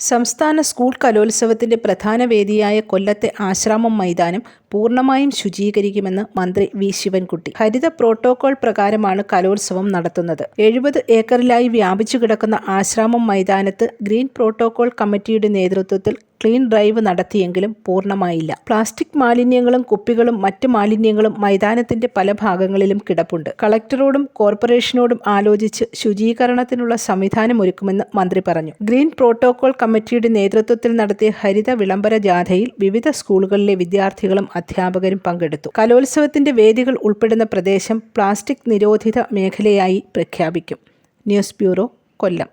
സംസ്ഥാന സ്കൂൾ കലോത്സവത്തിന്റെ പ്രധാന വേദിയായ കൊല്ലത്തെ ആശ്രാമം മൈതാനം പൂർണമായും ശുചീകരിക്കുമെന്ന് മന്ത്രി വി. ശിവൻകുട്ടി. ഹരിത പ്രോട്ടോകോൾ പ്രകാരമാണ് കലോത്സവം നടത്തുന്നത്. എഴുപത് ഏക്കറിലായി വ്യാപിച്ചു കിടക്കുന്ന ആശ്രാമം മൈതാനത്ത് ഗ്രീൻ പ്രോട്ടോകോൾ കമ്മിറ്റിയുടെ നേതൃത്വത്തിൽ ക്ലീൻ ഡ്രൈവ് നടത്തിയെങ്കിലും പൂർണമായില്ല. പ്ലാസ്റ്റിക് മാലിന്യങ്ങളും കുപ്പികളും മറ്റ് മാലിന്യങ്ങളും മൈതാനത്തിന്റെ പല ഭാഗങ്ങളിലും കിടപ്പുണ്ട്. കളക്ടറോടും കോർപ്പറേഷനോടും ആലോചിച്ച് ശുചീകരണത്തിനുള്ള സംവിധാനം സംവിധാനമൊരുക്കുമെന്ന് മന്ത്രി പറഞ്ഞു. ഗ്രീൻ പ്രോട്ടോകോൾ കമ്മിറ്റിയുടെ നേതൃത്വത്തിൽ നടത്തിയ ഹരിത വിളംബര ജാഥയിൽ വിവിധ സ്കൂളുകളിലെ വിദ്യാർത്ഥികളും അധ്യാപകരും പങ്കെടുത്തു. കലോത്സവത്തിന്റെ വേദികൾ ഉൾപ്പെടുന്ന പ്രദേശം പ്ലാസ്റ്റിക് നിരോധിത മേഖലയായി പ്രഖ്യാപിക്കും. News bureau Kollam.